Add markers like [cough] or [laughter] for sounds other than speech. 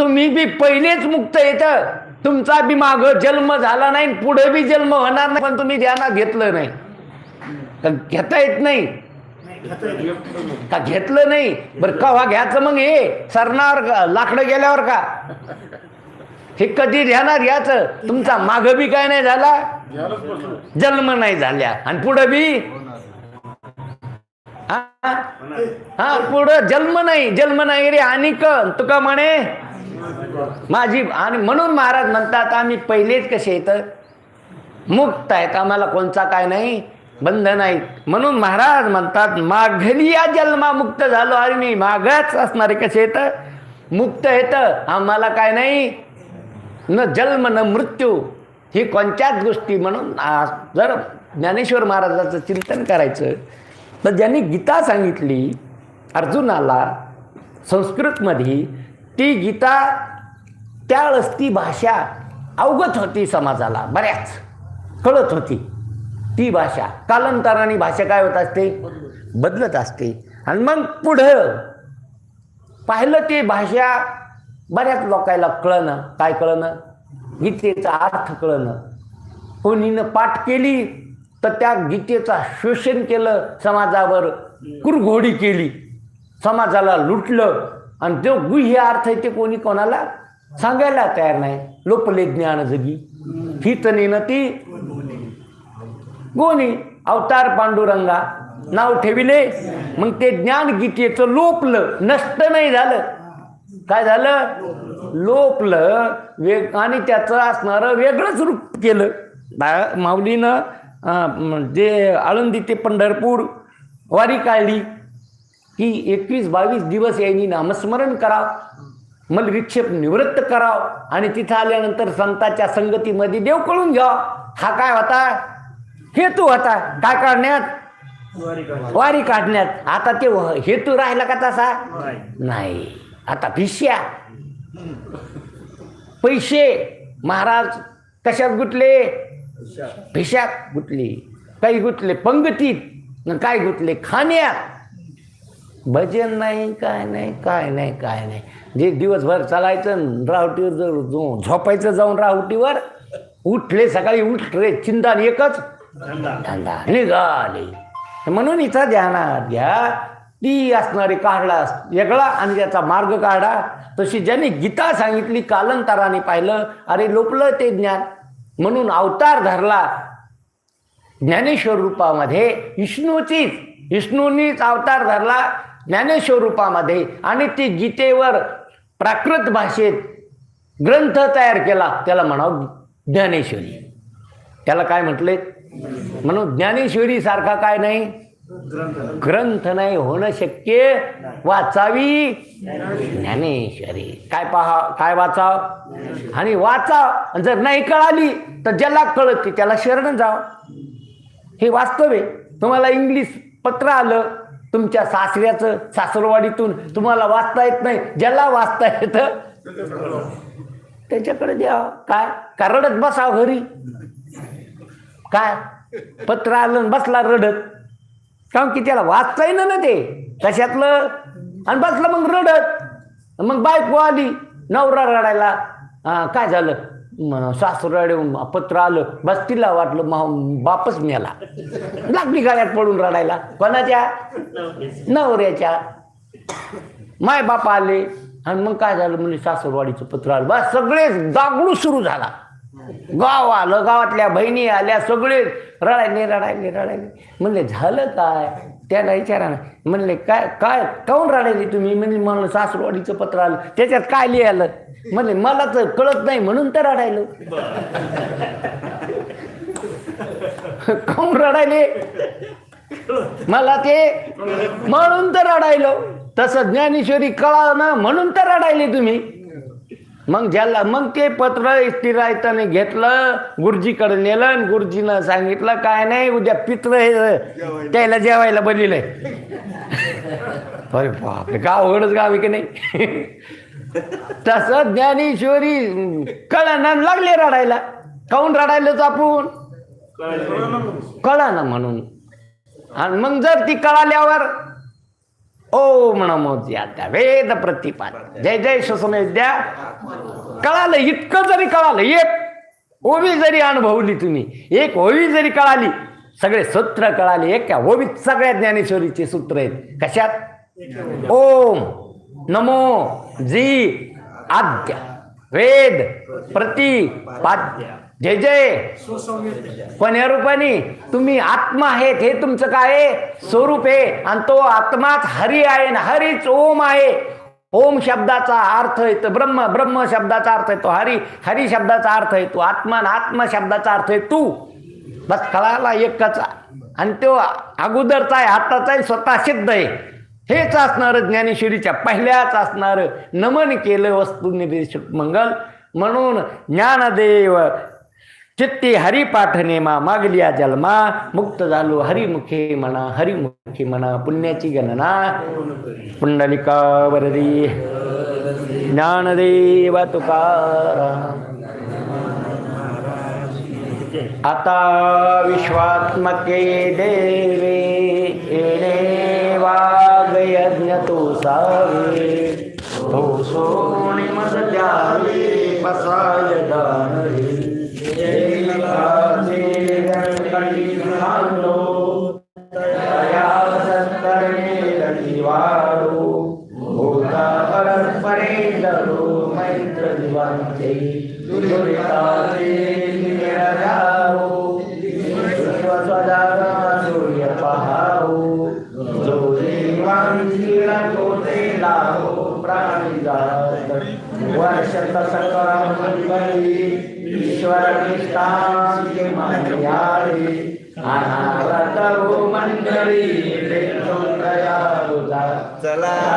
तुम्ही बी पहिलेच मुक्त येत. तुमचा बी माग जन्म झाला नाही पुढे बी जन्म होणार नाही पण तुम्ही ध्यानात घेतलं नाही. घेता येत नाही. का घेतलं नाही? बरं कव्हा घ्यायचं मग हे? सरणावर लाकडं गेल्यावर का? हे कधी ध्यानात घ्यायचं? तुमचा माग बी काय नाही झाला? जन्म नाही झाल्या आणि पुढं बी? हा? पुढं जन्म नाही. जन्म नाही रे. आणि तुका म्हणे माझी आणि म्हणून महाराज म्हणतात आम्ही पहिलेच कसे तर मुक्त आहेत. आम्हाला कोणचा काय नाही? बंध आहेत म्हणून महाराज म्हणतात माघली या जन्मा मुक्त झालो आणि मी मागच असणारे कसे येतं मुक्त येतं आम्हाला काय नाही? न जन्म न मृत्यू. ही कोणत्याच गोष्टी म्हणून जर ज्ञानेश्वर महाराजाचं चिंतन करायचं तर ज्यांनी गीता सांगितली अर्जुनाला संस्कृतमध्ये ती गीता त्यावेळेस ती भाषा अवगत होती समाजाला बऱ्याच. कळत होती. ती भाषा कालांतराने भाषा काय होत असते? बदलत असते. आणि मग पुढं पाहिलं ते भाषा बऱ्याच लोकायला कळणं. काय कळणं? गीतेचा अर्थ कळणं. कोणीनं पाठ केली तर त्या गीतेचा शोषण केलं समाजावर कुरघोडी केली. समाजाला लुटलं. आणि तो गुह्य अर्थ आहे ते कोणी कोणाला सांगायला तयार नाही. लोपले ज्ञान जगी. ही तनेनं ती गोनी अवतार पांडुरंगा नाव ठेविले. मग ते ज्ञान गीतेचं लोपलं. नष्ट नाही झालं. काय झालं? लोपलं. वेग आणि त्याचं असणारं वेगळंच रूप केलं. माऊलीनं जे आळंदी ते पंढरपूर वारी काढली. की एकवीस बावीस दिवस यांनी नामस्मरण करावं. मल विक्षेप निवृत्त कराव. आणि तिथं आल्यानंतर संतांच्या संगतीमध्ये देव कळून घ्या हा काय होता? हेतू होता. काय काढण्यात? वारी काढण्यात. आता ते हेतू राहिला का तसा? नाही. आता भिष्या. पैसे. महाराज कशात गुटले भिशात गुटले काही गुटले पंगतीत. न काय गुटले खाण्यात. भजन नाही काय नाही काय नाही काय नाही. जे दिवसभर चालायचं राहुटीवर जर झोपायचं जाऊन राहुटीवर उठले सकाळी उठले चिंता एकच. धंदा. निघाले. म्हणून इथं ध्यानात घ्या. ती असणारी काढला वेगळा आणि त्याचा मार्ग काढा. तशी ज्यांनी गीता सांगितली कालांतराने पाहिलं अरे लोपलं ते ज्ञान. म्हणून अवतार धरला. ज्ञानेश्वर रूपामध्ये विष्णूचीच विष्णूंनीच अवतार धरला. ज्ञानेश्वरूपामध्ये आणि ती गीतेवर प्राकृत भाषेत ग्रंथ तयार केला त्याला म्हणावं ज्ञानेश्वरी. त्याला काय म्हटले? म्हणून ज्ञानेश्वरी सारखा काय नाही? ग्रंथ नाही होणं शक्य वाचावी. ज्ञानेश्वरी. काय पहा काय वाचाव आणि वाचाव जर नाही कळाली तर ज्याला कळत ते त्याला शरण जाव हे वास्तव आहे. तुम्हाला इंग्लिश पत्र आलं तुमच्या सासऱ्याचं सासरवाडीतून तुम्हाला वाचता येत नाही ज्याला वाचता येतं त्याच्याकडे द्या. काय? का रडत बसाव घरी? काय? पत्र आलं आणि बसला रडत. कारण की त्याला वाचता येईना ना ते? कशातलं? आणि बसलं मग रडत. मग बायको आली नवरा रडायला. हा, काय झालं? म, सासू पत्र आलं बस तिला वाटलं मा बापच मेला. लागली गाड्यात पडून रडायला. कोणाच्या? नवऱ्याच्या. माय बाप आले आणि मग काय झालं म्हणजे सासरवाडीचं पत्र आलं. बस सगळे दागडू सुरू झाला. गाव आलं गावातल्या बहिणी आल्या सगळे रडायले रडायले रडायले. म्हणले झालं काय? त्याला विचारा ना. म्हणले काय काय काऊन रडायले तुम्ही? म्हणजे म्हणलं सासरवाडीचं पत्र आलं. त्याच्यात काय लिहायलं? म्हणले मला तर कळत नाही म्हणून तर रडायलो. [laughs] काऊन रडायले? मला ते म्हणून तर रडायलो. तसं ज्ञानेश्वरी कळा ना म्हणून तर रडायले तुम्ही. मग ज्याला मग ते पत्र इस्तिरायताने घेतलं गुरुजीकडे नेलं आणि गुरुजीनं सांगितलं काय नाही उद्या पित्र हे त्याला जेवायला बलिलंय [laughs] अरे बापरे गाव अवघडच गाव आहे की नाही? [laughs] तसं ज्ञानेश्वरी कळना लागले रडायला. काऊन रडायला आपण कळा ना म्हणून. आणि मग जर ती कळाल्यावर ओम नमो ज्ञात्या वेद प्रतिपाद. जय जय सुसमेद्या कळालं इतकं जरी कळालं एक ओवी जरी अनुभवली तुम्ही एक ओवी जरी कळाली सगळे सूत्र कळाले एक ओवीत सगळ्या ज्ञानेश्वरीचे सूत्र आहेत. कशात? ओम नमो जी आद्य वेद प्रतिपाद्य. जय जय. पण या रूपाने तुम्ही आत्मा आहेत हे तुमचं काय आहे? स्वरूप आहे. आणि तो आत्माच हरी आहे ना हरीच ओम आहे. ओम शब्दाचा अर्थ आहे ब्रह्म ब्रह्म शब्दाचा अर्थ आहे तो हरी हरी शब्दाचा अर्थ आहे तो आत्मा आत्मा शब्दाचा अर्थ आहे तू. बस कळाला एकच. आणि तो अगोदरचा आहे आत्ताचा आहे स्वतः सिद्ध आहे. हेच असणार ज्ञानेश्वरीच्या पहिल्याच असणार नमन केलं वस्तू निर्देशक मंगल. म्हणून ज्ञानदेव चित्ती हरि पाठने मा मागलिया ચિત્તે હરિપાઠનેમાં માગલિયા જલમાં મુક્ત ઝાલો હરિમુખે મણા હરિમુખે મણા પુણ્યાची गणना। पुंडलिका वरदी। ज्ञान ज्ञानदेव तुकाराम। आता विश्वात्मके देवे एने एणे वागयज्ञतो सावे। भौ सोणिमदत्यावे बसाय दानवे। सत्कर्णे रतिवारो भूता परस्परे दरो मैत्र दिवांते दुरिताते निरजाओ विश्वस्वदारा सूर्य जो देवांशीला कोते लाहो वर्षत सकळ मंगली ईश्वर निष्ठांचे मान्याळे 着啦